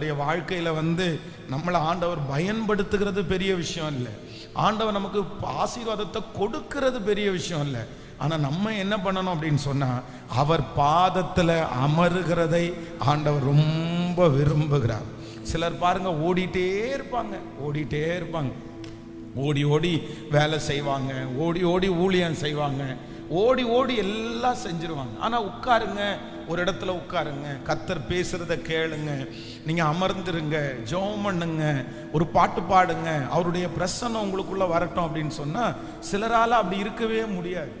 நம்முடைய வாழ்க்கையில் வந்து நம்மளை ஆண்டவர் பயன்படுத்துகிறது பெரிய விஷயம் இல்லை. ஆண்டவர் நமக்கு ஆசீர்வாதத்தை கொடுக்கிறது பெரிய விஷயம் இல்லை. ஆனால் நம்ம என்ன பண்ணணும் அப்படின்னு சொன்னால் அவர் பாதத்தில் அமருகிறதை ஆண்டவர் ரொம்ப விரும்புகிறார். சிலர் பாருங்க ஓடிட்டே இருப்பாங்க ஓடிட்டே இருப்பாங்க. ஓடி ஓடி வேலை செய்வாங்க ஓடி ஓடி ஊழியம் செய்வாங்க ஓடி ஓடி எல்லாம் செஞ்சிருவாங்க. ஆனால் உட்காருங்க ஒரு இடத்துல உட்காருங்க கத்தர் பேசுறத கேளுங்க நீங்க அமர்ந்துருங்க ஜோம் பண்ணுங்க ஒரு பாட்டு பாடுங்க அவருடைய பிரசன்னம் உங்களுக்குள்ள வரட்டும் அப்படின்னு சொன்னா சிலரால அப்படி இருக்கவே முடியாது.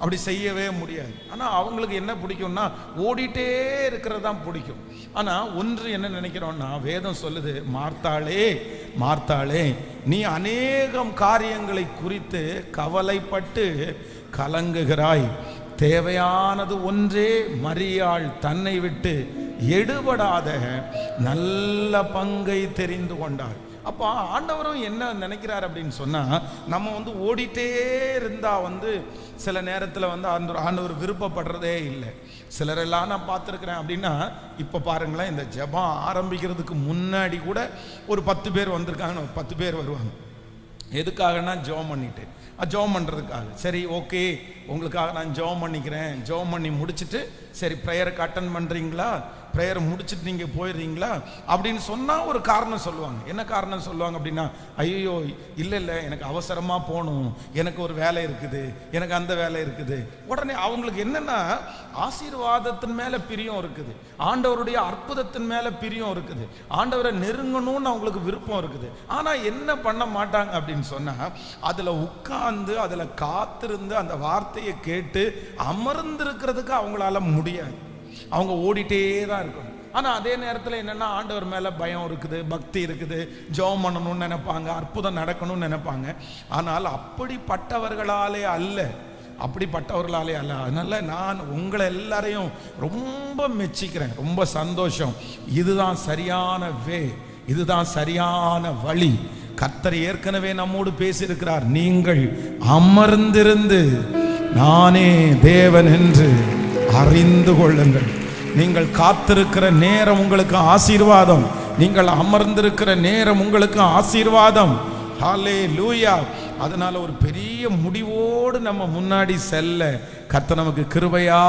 அப்படி செய்யவே முடியாது. ஆனால் அவங்களுக்கு என்ன பிடிக்கும்னா ஓடிட்டே இருக்கிறது தான் பிடிக்கும். ஆனால் ஒன்று என்ன நினைக்கிறோம்னா வேதம் சொல்லுது மார்த்தாளே மார்த்தாளே நீ அநேகம் காரியங்களை குறித்து கவலைப்பட்டு கலங்குகிறாய். தேவையானது ஒன்றே மரியாள் தன்னை விட்டு எடுபடாத நல்ல பங்கை தெரிந்து கொண்டார். அப்போ ஆண்டவரும் என்ன நினைக்கிறார் அப்படின்னு சொன்னால் நம்ம வந்து ஓடிட்டே இருந்தால் வந்து சில நேரத்தில் வந்து ஆண்டவர் ஆண்டவர் விருப்பப்படுறதே இல்லை. சிலரெல்லாம் நான் பார்த்துருக்குறேன் அப்படின்னா இப்போ பாருங்களேன் இந்த ஜெபம் ஆரம்பிக்கிறதுக்கு முன்னாடி கூட ஒரு பத்து பேர் வந்திருக்காங்கன்னு பத்து பேர் வருவாங்க. எதுக்காகனா ஜெபம் பண்ணிட்டு. ஜோம் பண்ணுறதுக்காக சரி ஓகே உங்களுக்காக நான் ஜெபம் பண்ணிக்கிறேன். ஜெபம் பண்ணி முடிச்சுட்டு சரி ப்ரேயருக்கு அட்டன் பண்ணுறீங்களா ப்ரேயர் முடிச்சுட்டு நீங்கள் போயிடுறீங்களா? அப்படின்னு சொன்னால் ஒரு காரணம் சொல்லுவாங்க. என்ன காரணம் சொல்லுவாங்க அப்படின்னா ஐயோ இல்லை இல்லை எனக்கு அவசரமாக போகணும். எனக்கு ஒரு வேலை இருக்குது. எனக்கு அந்த வேலை இருக்குது. உடனே அவங்களுக்கு என்னென்னா ஆசீர்வாதத்தின் மேலே பிரியம் இருக்குது. ஆண்டவருடைய அற்புதத்தின் மேலே பிரியம் இருக்குது. ஆண்டவரை நெருங்கணும்னு அவங்களுக்கு விருப்பம் இருக்குது. ஆனால் என்ன பண்ண மாட்டாங்க அப்படின்னு சொன்னால் அதில் உட்கார்ந்து அதில் காத்திருந்து அந்த வார்த்தையை கேட்டு அமர்ந்திருக்கிறதுக்கு அவங்களால முடியாது. அவங்க ஓடிட்டே தான் இருக்கணும். ஆனால் அதே நேரத்தில் என்னென்னா ஆண்டவர் மேலே பயம் இருக்குது பக்தி இருக்குது. ஜெபம் பண்ணணும்னு நினைப்பாங்க அற்புதம் நடக்கணும்னு நினைப்பாங்க. ஆனால் அப்படிப்பட்டவர்களாலே அல்ல. அப்படிப்பட்டவர்களாலே அல்ல. அதனால் நான் உங்களை எல்லாரையும் ரொம்ப மெச்சிக்கிறேன். ரொம்ப சந்தோஷம். இதுதான் சரியான வே இதுதான் சரியான வழி. கத்தர் ஏற்கனவே நம்மோடு பேசியிருக்கிறார். நீங்கள் அமர்ந்திருந்து நானே தேவன் என்று அறிந்து கொள்ளுங்கள். நீங்கள் காத்திருக்கிற நேரம் உங்களுக்கு ஆசீர்வாதம். நீங்கள் அமர்ந்திருக்கிற நேரம் உங்களுக்கு ஆசீர்வாதம். ஹாலே லூயா அதனால ஒரு பெரிய முடிவோடு நம்ம முன்னாடி செல்ல கத்த நமக்கு கிருபையா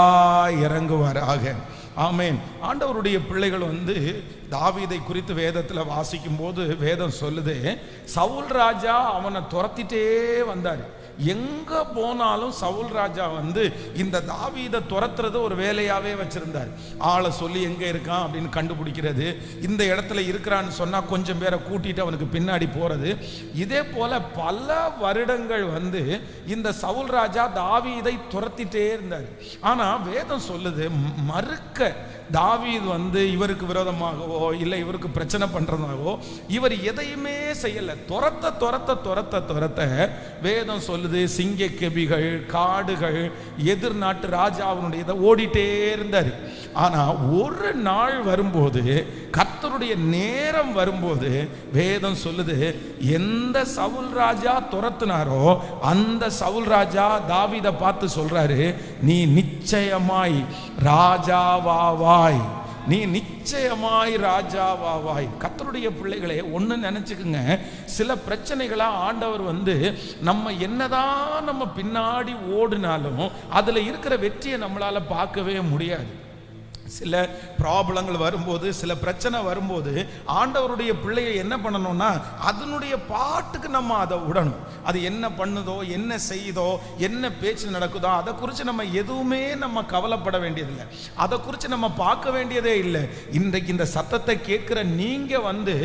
இறங்குவாராக. ஆமேன். ஆண்டவருடைய பிள்ளைகள் வந்து தாவீதை குறித்து வேதத்தில் வாசிக்கும் போது வேதம் சொல்லுது சவுல் ராஜா அவனை துரத்திட்டே வந்தார். எங்கே போனாலும் சவுல் ராஜா வந்து இந்த தாவீதை துரத்துறது ஒரு வேலையாகவே வச்சுருந்தார். ஆளை சொல்லி எங்கே இருக்கான் அப்படின்னு கண்டுபிடிக்கிறது இந்த இடத்துல இருக்கிறான்னு சொன்னால் கொஞ்சம் பேரை கூட்டிகிட்டு அவனுக்கு பின்னாடி போகிறது இதே போல் பல வருடங்கள் வந்து இந்த சவுல் ராஜா தாவீதை துரத்திட்டே இருந்தார். ஆனால் வேதம் சொல்லுது மறுக்க தாவீது வந்து இவருக்கு விரோதமாகவோ இல்லை இவருக்கு பிரச்சனை பண்ணுறதாகவோ இவர் எதையுமே செய்யலை. துரத்த துரத்த துரத்த துரத்த வேதம் சொல்லுது சிங்க கெபிகள் காடுகள் எதிர் நாட்டு ராஜாவினுடைய இதை ஓடிட்டே இருந்தார். ஆனால் ஒரு நாள் வரும்போது கர்த்தருடைய நேரம் வரும்போது வேதம் சொல்லுது எந்த சவுல் ராஜா துரத்துனாரோ அந்த சவுல் ராஜா தாவிதை பார்த்து சொல்றாரு நீ நிச்சயமாய் ராஜாவாவாய் நீ நிச்சயமாய் ராஜாவாவாய். கத்தருடைய பிள்ளைகளே ஒன்று நினச்சிக்குங்க. சில பிரச்சனைகளா ஆண்டவர் வந்து நம்ம என்னதான் நம்ம பின்னாடி ஓடினாலும் அதில் இருக்கிற வெற்றியை நம்மளால பார்க்கவே முடியாது. சில ப்ராப்ளங்கள் வரும்போது சில பிரச்சனை வரும்போது ஆண்டவருடைய பிள்ளையை என்ன பண்ணணும்னா அதனுடைய பாட்டுக்கு நம்ம அதை விடணும் அது என்ன பண்ணுதோ என்ன செய்யுதோ என்ன பேச்சு நடக்குதோ அதை குறித்து நம்ம எதுவுமே நம்ம கவலைப்பட வேண்டியதில்லை. அதை குறித்து நம்ம பார்க்க வேண்டியதே இல்லை. இன்றைக்கு இந்த சத்தத்தை கேட்குற நீங்கள் வந்து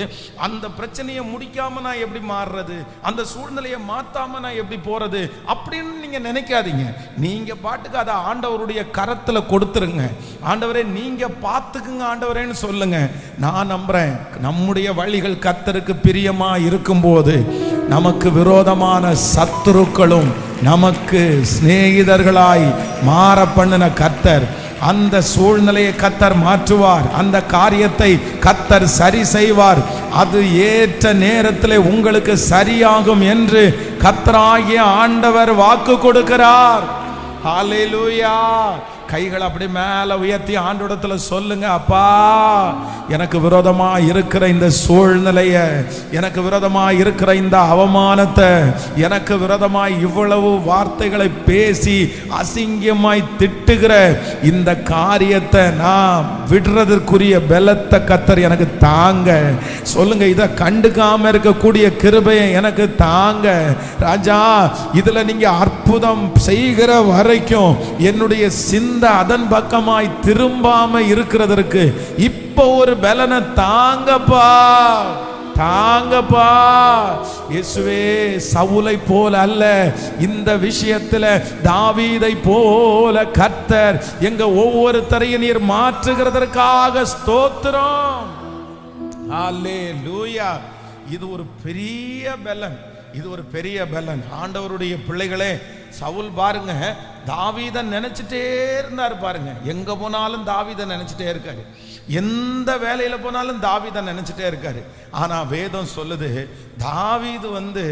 அந்த பிரச்சனையை முடிக்காமல் நான் எப்படி மாறுறது? அந்த சூழ்நிலையை மாற்றாமல் நான் எப்படி போகிறது அப்படின்னு நீங்கள் நினைக்காதீங்க. நீங்கள் பாட்டுக்கு அதை ஆண்டவருடைய கரத்தில் கொடுத்துருங்க. ஆண்டவரே நீங்க பார்த்துக்குங்க ஆண்டவரேன்னு சொல்லுங்க. நான் நம்புறேன். நம்முடைய வழிகள் கத்தருக்கு பிரியமா இருக்கும்போது நமக்கு விரோதமான சத்துருக்களும் நமக்கு சிநேகிதர்களாய் மாற பண்ணின கத்தர் அந்த சூழ்நிலையை கத்தர் மாற்றுவார். அந்த காரியத்தை கத்தர் சரி செய்வார். அது ஏற்ற நேரத்தில் உங்களுக்கு சரியாகும் என்று கத்தராகிய ஆண்டவர் வாக்கு கொடுக்கிறார். ஹalleluya. கைகளை அப்படி மேலே உயர்த்தி ஆண்டோடத்தில் சொல்லுங்க அப்பா எனக்கு விரோதமாக இருக்கிற இந்த சூழ்நிலைய எனக்கு விரோதமாக இருக்கிற இந்த அவமானத்தை எனக்கு விரோதமாக இவ்வளவு வார்த்தைகளை பேசி அசிங்கமாய் திட்டுகிற இந்த காரியத்தை நான் விடுறதற்குரிய பலத்தை கத்தர் எனக்கு தாங்க. சொல்லுங்க இதை கண்டுக்காம இருக்கக்கூடிய கிருபையை எனக்கு தாங்க. ராஜா இதில் நீங்கள் அற்புதம் செய்கிற வரைக்கும் என்னுடைய சிந்த அதன் பக்கமாய் திரும்பாம இருக்கிறதற்கு இப்போ ஒரு பலனை தாங்கப்பா. தாங்கப்பா. இயேசுவே சவுலை போல அல்ல. இந்த விஷயத்துல தாவீதை போல கர்த்தர் எங்க ஒவ்வொருத்தரையும் நீர் மாற்றுகிறதற்காக ஸ்தோத்திரம். இது ஒரு பெரிய பலன். இது ஒரு பெரிய பலன். ஆண்டவருடைய பிள்ளைகளே சவுல் பாருங்க தாவீதன் நினைச்சிட்டே இருந்தார் பாருங்க. எங்க போனாலும் தாவீதன் நினைச்சிட்டே இருக்காரு. எந்த வேலையில் போனாலும் தாவிதை நினச்சிட்டே இருக்காரு. ஆனால் வேதம் சொல்லுது தாவிது வந்து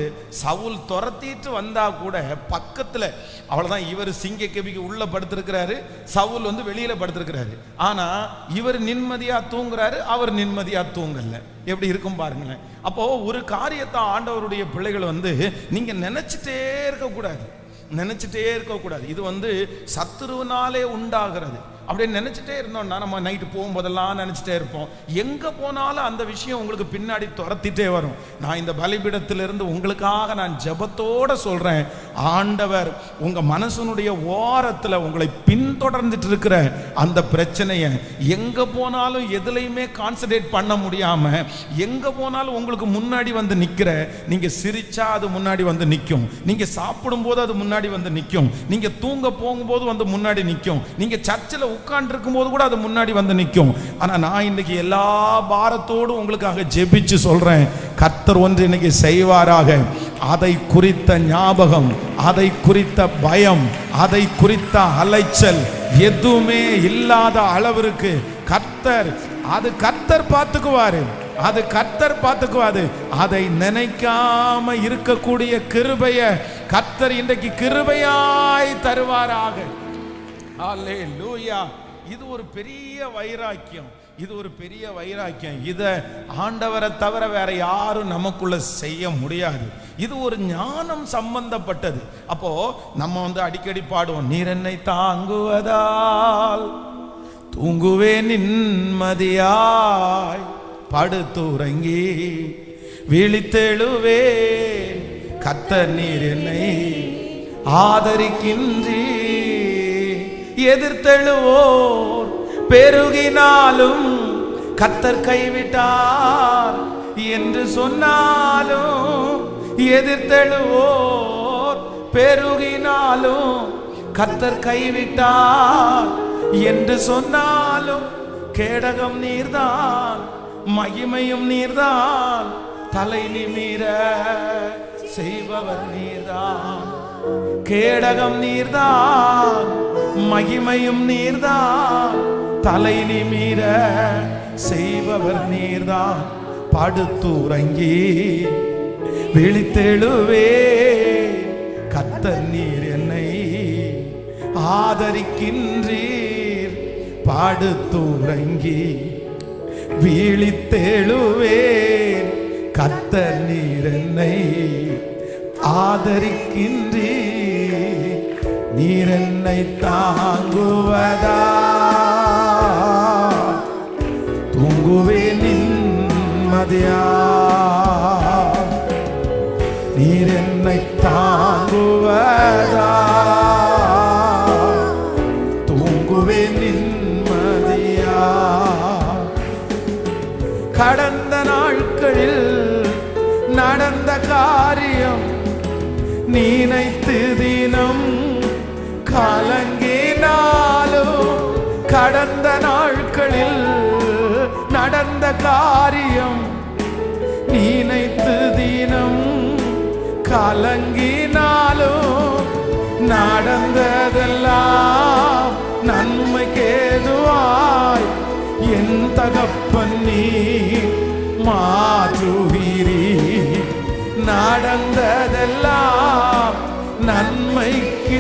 சவுல் துரத்திட்டு வந்தா கூட பக்கத்தில் அவ்வளோதான் இவர் சிங்க கெபிக்கு உள்ளே படுத்திருக்கிறாரு சவுல் வந்து வெளியில் படுத்திருக்கிறாரு. ஆனால் இவர் நிம்மதியாக தூங்குறாரு அவர் நிம்மதியாக தூங்கல. எப்படி இருக்கும் பாருங்களேன். அப்போது ஒரு காரியத்தை ஆண்டவருடைய பிள்ளைகள் வந்து நீங்கள் நினச்சிட்டே இருக்கக்கூடாது. நினச்சிட்டே இருக்கக்கூடாது. இது வந்து சத்துருவினாலே உண்டாகிறது. அப்படின்னு நினைச்சிட்டே இருந்தோம்னா நம்ம நைட்டு போகும்போதெல்லாம் நினச்சிட்டே இருப்போம். எங்கே போனாலும் அந்த விஷயம் உங்களுக்கு பின்னாடி துரத்திட்டே வரும். நான் இந்த பலிபீடத்திலிருந்து உங்களுக்காக நான் ஜபத்தோடு சொல்கிறேன் ஆண்டவர் உங்கள் மனசனுடைய ஓரத்தில் உங்களை பின்தொடர்ந்துட்டு இருக்கிற அந்த பிரச்சனையை எங்கே போனாலும் எதுலையுமே கான்சன்ட்ரேட் பண்ண முடியாமல் எங்கே போனாலும் உங்களுக்கு முன்னாடி வந்து நிற்கிற நீங்கள் சிரிச்சா அது முன்னாடி வந்து நிற்கும் நீங்கள் சாப்பிடும்போது அது முன்னாடி வந்து நிற்கும் நீங்கள் தூங்க போகும்போது வந்து முன்னாடி நிற்கும் நீங்கள் சர்ச்சில் உட்காந்துருக்கும் போது கூட அது முன்னாடி வந்து நிற்கும். ஆனால் நான் இன்னைக்கு எல்லா பாரத்தோடும் உங்களுக்காக ஜெபிச்சு சொல்கிறேன் கர்த்தர் ஒன்று இன்னைக்கு செய்வாராக. அதை குறித்த ஞாபகம் அதை குறித்த பயம் அதை குறித்த அலைச்சல் எதுவுமே இல்லாத அளவிற்கு கர்த்தர் அது கர்த்தர் பார்த்துக்குவாரு. அது கர்த்தர் பார்த்துக்குவாது அதை நினைக்காம இருக்கக்கூடிய கிருபைய கர்த்தர் இன்றைக்கு கிருபையாய் தருவாராக. அல்லேலூயா இது ஒரு பெரிய வைராக்கியம். இது ஒரு பெரிய வைராக்கியம். இதை ஆண்டவரை தவிர வேற யாரும் நமக்குள்ள செய்ய முடியாது. இது ஒரு ஞானம் சம்பந்தப்பட்டது. அப்போ நம்ம வந்து அடிக்கடி பாடுவோம் நீர் என்னை தாங்குவதால் தூங்குவே நிம்மதியாய் படுத்துறங்கி விழித்தெழுவேன். கத்த நீர் என்னை ஆதரிக்கின்றீர். எதிர்த்தெழுவோர் பெருகினாலும் கத்தர் கைவிட்டார் என்று சொன்னாலும் எதிர்த்தெழுவோர் பெருகினாலும் கத்தர் கைவிட்டார் என்று சொன்னாலும் கேடகம் நீர்தான் மகிமையும் நீர்தான் தலை நிமிர செய்பவர் நீர்தான் கேடகம் நீர்தான் மகிமையும் நீர்தான். தலை நிமிர செய்பவர் நீர்தான். படுத்துறங்கி விழித்தெழுவே. கத்தர் நீர் என்னை ஆதரிக்கின்றீர். படுத்துறங்கி வீழித்தெழுவேன். கத்தர் நீர் என்னை ஆதரிக்கின்றீர். நீர் என்னை தாங்குவதா? தூங்குவே நிம்மதியா? நீர் என்னை தாங்குவதா? தூங்குவே நிம்மதியா? கடந்த நாட்களில் நடந்த காரியம் நினைத்து தினம் கலங்கினாலும் கடந்த நாட்களில் நடந்த காரியம் நினைத்து தினம் கலங்கினாலும் நடந்ததெல்லாம் நன்மைக்கேதுவாய் என் தகப்பன் நீ மாற்றுவீரி நடந்ததெல்லாம் நன்மைக்கு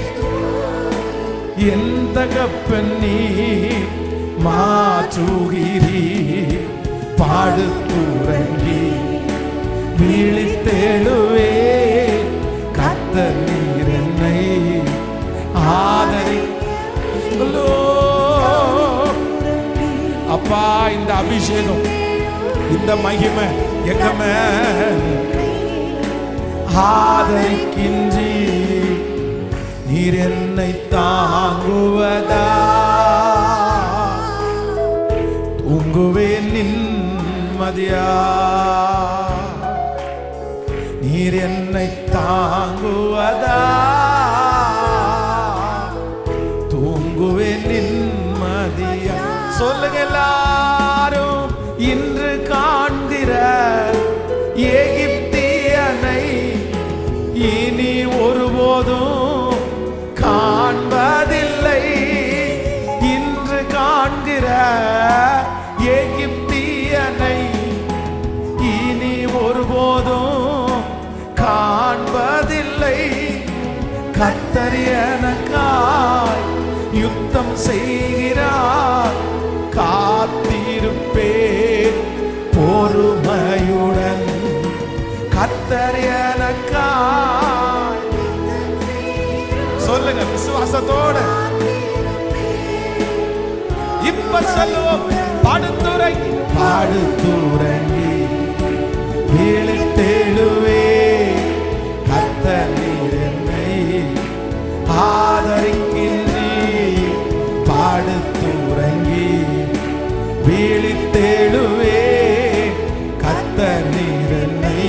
என் தகப்பன் நீ? மாற்றுகிறீ பாடு தூரங்கி விழித்தெழுவே. கத்த நீர் என்னை ஆதரி அப்பா இந்த அபிஷேகம் இந்த மகிமை எங்க மேல்? நீர் என்னை தாங்குவதா? தூங்குவேன் நிம்மதியா நீர் என்னை தாங்குவதா? செய்கிறார். காத்திருப்பேன் பொறுமையுடன். கத்தர் எனக்காய். சொல்லுங்க விசுவாசத்தோட. இப்ப சொல்லுவோம் படுத்துறங்கி. படுத்துறங்கி. விழித்தெழுவே கத்தர் என்னை ஆ தேடுவே. கத்த நீர் என்னை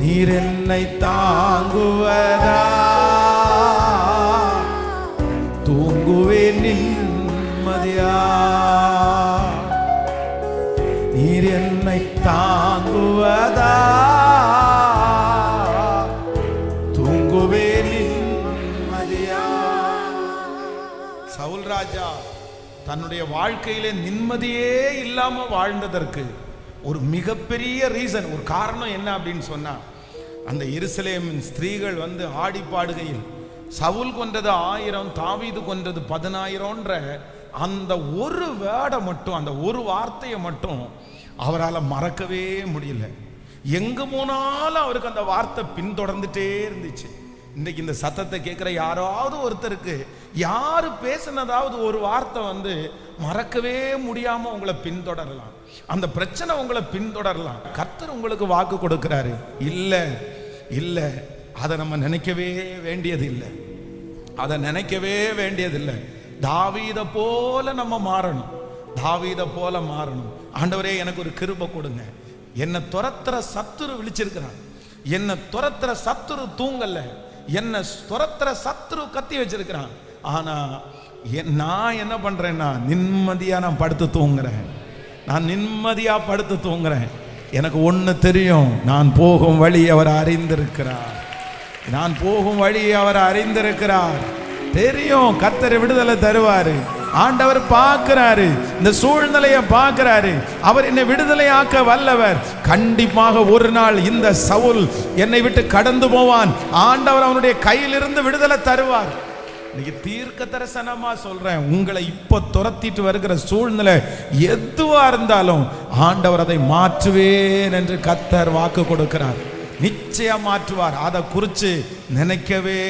நீரென்னை தாங்குவர். தன்னுடைய வாழ்க்கையிலே நிம்மதியே இல்லாமல் வாழ்ந்ததற்கு ஒரு மிகப்பெரிய ரீசன் ஒரு காரணம் என்ன அப்படின்னு சொன்னால் அந்த எருசலேமின் ஸ்திரீகள் வந்து ஆடி பாடுகையில் சவுல் கொன்றது ஆயிரம் தாவீது கொன்றது பதினாயிரம்ன்ற அந்த ஒரு வேடை மட்டும் அந்த ஒரு வார்த்தையை மட்டும் அவரால் மறக்கவே முடியல. எங்கே போனாலும் அவருக்கு அந்த வார்த்தை பின்தொடர்ந்துட்டே இருந்துச்சு. இன்னைக்கு இந்த சத்தத்தை கேட்குற யாராவது ஒருத்தருக்கு யார் பேசினதாவது ஒரு வார்த்தை வந்து மறக்கவே முடியாமல் உங்களை பின்தொடரலாம். அந்த பிரச்சனை உங்களை பின்தொடரலாம். கர்த்தர் உங்களுக்கு வாக்கு கொடுக்கிறாரு. இல்லை இல்லை. அதை நம்ம நினைக்கவே வேண்டியது இல்லை அதை நினைக்கவே வேண்டியதில்லை. தாவீத போல நம்ம மாறணும். தாவீத போல மாறணும். ஆண்டவரே எனக்கு ஒரு கிருபை கொடுங்க. என்னை துரத்துற சத்துரு விழிச்சிருக்கிறான். என்னை துரத்துற சத்துரு தூங்கல. என்னை துரத்துற சத்ரு கத்தி வச்சிருக்கிறான். ஆனா நான் என்ன பண்றேன்னா நிம்மதியா நான் படுத்து தூங்குறேன். நான் நிம்மதியா படுத்து தூங்குறேன். எனக்கு ஒன்று தெரியும் நான் போகும் வழி அவர் அறிந்திருக்கிறார். நான் போகும் வழி அவர் அறிந்திருக்கிறார். தெரியும் கத்தரை விடுதலை தருவாரு. ஆண்டவர் பார்க்கிறாரு. இந்த சூழ்நிலையை பார்க்கிறாரு. அவர் என்னை விடுதலையாக்க வல்லவர். கண்டிப்பாக ஒரு நாள் இந்த சவுல் என்னை விட்டு கடந்து போவான். ஆண்டவர் அவனுடைய கையிலிருந்து விடுதலை தருவார். இன்னைக்கு தீர்க்க தரிசனமா சொல்றேன். உங்களை இப்ப துரத்திட்டு வருகிற சூழ்நிலை எதுவா இருந்தாலும் ஆண்டவர் அதை மாற்றுவேன் என்று கத்தர் வாக்கு கொடுக்கிறார். நிச்சயம் மாற்றுவார். அதை குறித்து நினைக்கவே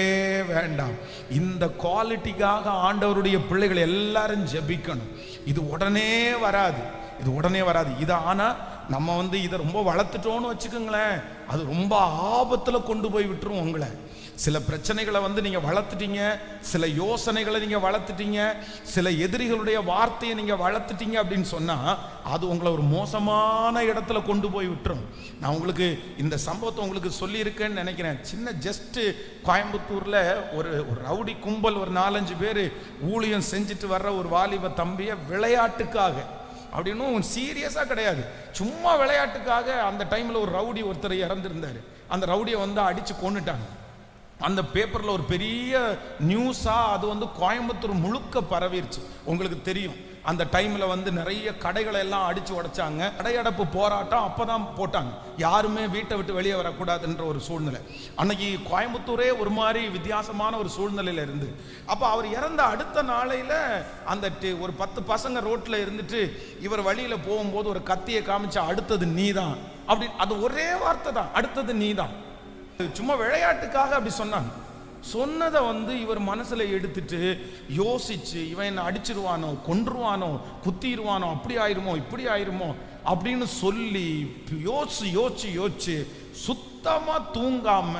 வேண்டாம். இந்த குவாலிட்டிக்காக ஆண்டவருடைய பிள்ளைகள் எல்லாரும் ஜெபிக்கணும். இது உடனே வராது. இது உடனே வராது. இது ஆனால் நம்ம வந்து இதை ரொம்ப வளர்த்துட்டோன்னு வச்சுக்கோங்களேன் அது ரொம்ப ஆபத்தில் கொண்டு போய் விட்டுரும் உங்களை. சில பிரச்சனைகளை வந்து நீங்கள் வளர்த்துட்டீங்க சில யோசனைகளை நீங்கள் வளர்த்துட்டீங்க சில எதிரிகளுடைய வார்த்தையை நீங்கள் வளர்த்துட்டீங்க அப்படின்னு சொன்னால் அது உங்களை ஒரு மோசமான இடத்துல கொண்டு போய் விட்டுரும். நான் உங்களுக்கு இந்த சம்பவத்தை உங்களுக்கு சொல்லியிருக்கேன்னு நினைக்கிறேன். சின்ன ஜஸ்ட்டு கோயம்புத்தூரில் ஒரு ஒரு ரவுடி கும்பல் ஒரு நாலஞ்சு பேர் ஊழியம் செஞ்சுட்டு வர்ற ஒரு வாலிப தம்பியை விளையாட்டுக்காக அப்படின்னு சீரியஸாக கிடையாது. சும்மா விளையாட்டுக்காக அந்த டைமில் ஒரு ரவுடி ஒருத்தர் இறந்துருந்தாரு. அந்த ரவுடியை வந்து அடித்து கொண்டுட்டாங்க அந்த பேப்பரில் ஒரு பெரிய நியூஸாக அது வந்து கோயம்புத்தூர் முழுக்க பரவிருச்சு. உங்களுக்கு தெரியும். அந்த டைமில் வந்து நிறைய கடைகளை எல்லாம் அடித்து உடைச்சாங்க. கடையடைப்பு போராட்டம் அப்போ தான் போட்டாங்க. யாருமே வீட்டை விட்டு வெளியே வரக்கூடாதுன்ற ஒரு சூழ்நிலை. அன்னைக்கு கோயம்புத்தூரே ஒரு மாதிரி வித்தியாசமான ஒரு சூழ்நிலையில் இருந்து. அப்போ அவர் இறந்த அடுத்த நாளையில் அந்த டி- ஒரு பத்து பசங்க ரோட்டில் இருந்துட்டு இவர் வழியில் போகும்போது ஒரு கத்தியை காமிச்சா அடுத்தது நீ தான் அப்படி அது ஒரே வார்த்தை தான். அடுத்தது நீ தான் சும்மா விளையாட்டுக்காக அப்படி சொன்னாங்க. சொன்னதை வந்து இவர் மனசுல எடுத்துட்டு யோசிச்சு இவன் என்ன அடிச்சிருவானோ கொன்றுவானோ குத்திடுவானோ அப்படி ஆயிருமோ இப்படி ஆயிருமோ? அப்படின்னு சொல்லி யோசிச்சு யோசிச்சு யோசிச்சு சுத்தமா தூங்காம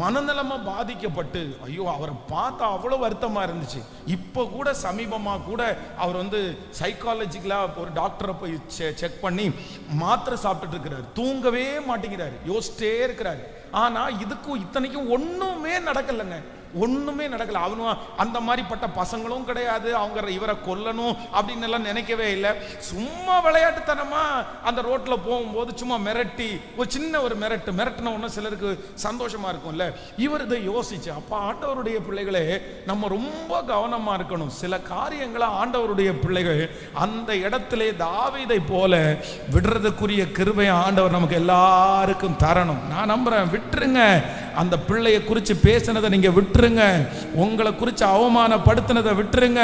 மனநலமா பாதிக்கப்பட்டு ஐயோ அவரை பார்த்தா அவ்வளோ வருத்தமா இருந்துச்சு. இப்போ கூட சமீபமா கூட அவர் வந்து சைக்காலஜிக்கலா ஒரு டாக்டரை போய் செக் பண்ணி மாத்திரை சாப்பிட்டுட்டு இருக்கிறாரு. தூங்கவே மாட்டேங்கிறாரு. யோசிச்சிட்டே இருக்கிறாரு. ஆனால் இதுக்கும் இத்தனைக்கும் ஒன்றுமே நடக்கலைங்க. ஒன்றுமே நடக்கல. அவனும் அந்த மாதிரிப்பட்ட பசங்களும் கிடையாது. அவங்க இவரை கொல்லணும் அப்படின்னு எல்லாம் நினைக்கவே இல்லை. சும்மா விளையாட்டுத்தனமா அந்த ரோட்டில் போகும்போது சும்மா மிரட்டி ஒரு சின்ன ஒரு மிரட்டு மிரட்டின ஒன்று சிலருக்கு சந்தோஷமா இருக்கும்ல. இவர் இதை யோசிச்சு அப்போ ஆண்டவருடைய பிள்ளைகளே நம்ம ரொம்ப கவனமாக இருக்கணும். சில காரியங்களை ஆண்டவருடைய பிள்ளைகள் அந்த இடத்திலே தாவிதை போல விடுறதுக்குரிய கிருபை ஆண்டவர் நமக்கு எல்லாருக்கும் தரணும். நான் நம்புறேன் விட்டுருங்க. அந்த பிள்ளையை குறித்து பேசினதை நீங்க விட்டுருங்க. உங்களை குறித்து அவமானப்படுத்தினதை விட்டுருங்க.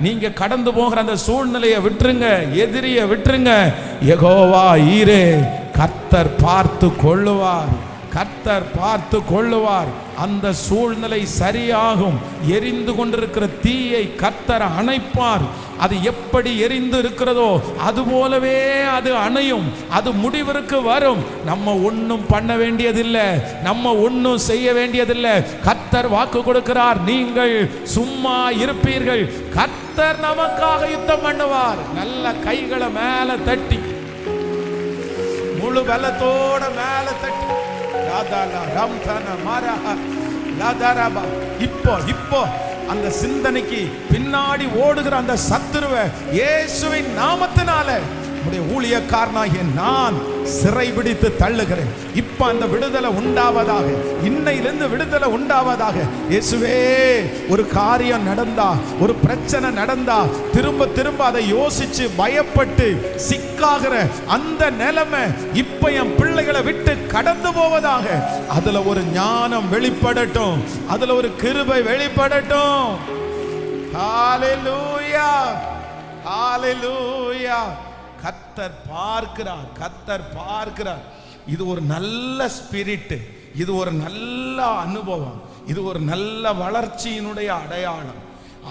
நீங்க கடந்து போகிற அந்த சூழ்நிலையை விட்டுருங்க. எதிரிய விட்டுருங்க. எகோவா ஈரே கத்தர் பார்த்து கொள்ளுவார். கர்த்தர் பார்த்து கொள்ளுவார். அந்த சூழ்நிலை சரியாகும். எரிந்து கொண்டிருக்கிற தீயை கர்த்தர் அணைப்பார். அது எப்படி எரிந்து இருக்கிறதோ அது போலவே அது அணையும். அது முடிவிற்கு வரும். நம்ம ஒன்றும் பண்ண வேண்டியதில்லை. நம்ம ஒன்றும் செய்ய வேண்டியதில்லை. கர்த்தர் வாக்கு கொடுக்கிறார். நீங்கள் சும்மா இருப்பீர்கள். கர்த்தர் நமக்காக யுத்தம் பண்ணுவார். நல்ல கைகளை மேலே தட்டி. முழு பலத்தோட மேலே தட்டி. ராதாலா ரம்தன மரஹ லதரபா இப்போ இப்போ அந்த சிந்தனைக்கு பின்னாடி ஓடுகிற அந்த சத்துருவை இயேசுவின் நாமத்தினால உடைய ஊழியக்காரனாகிய நான் சிறைபிடித்து தள்ளுகிறேன் இப்ப அந்த விடுதலை உண்டாவதாக இன்னையிலிருந்து விடுதலை உண்டாவதாக இயேசுவே ஒரு காரியம் நடந்தா ஒரு பிரச்சனை நடந்தா திரும்ப திரும்ப அதை யோசிச்சு பயப்பட்டு சிக்காகிற அந்த நிலைமை இப்ப என் பிள்ளைகளை விட்டு கடந்து போவதாக அதுல ஒரு ஞானம் வெளிப்படட்டும் அதுல ஒரு கிருபை வெளிப்படட்டும் Hallelujah! Hallelujah! கத்தர் பார்க்கிறார் கத்தர் பார்க்கிறார். இது ஒரு நல்ல ஸ்பிரிட்டு இது ஒரு நல்ல அனுபவம் இது ஒரு நல்ல வளர்ச்சியினுடைய அடையாளம்.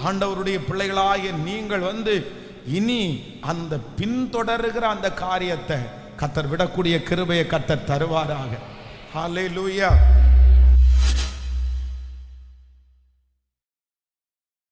ஆண்டவருடைய பிள்ளைகளாகிய நீங்கள் வந்து இனி அந்த பின்தொடருகிற அந்த காரியத்தை கத்தர் விடக்கூடிய கிருபையை கத்தர் தருவாராக. ஹalleluya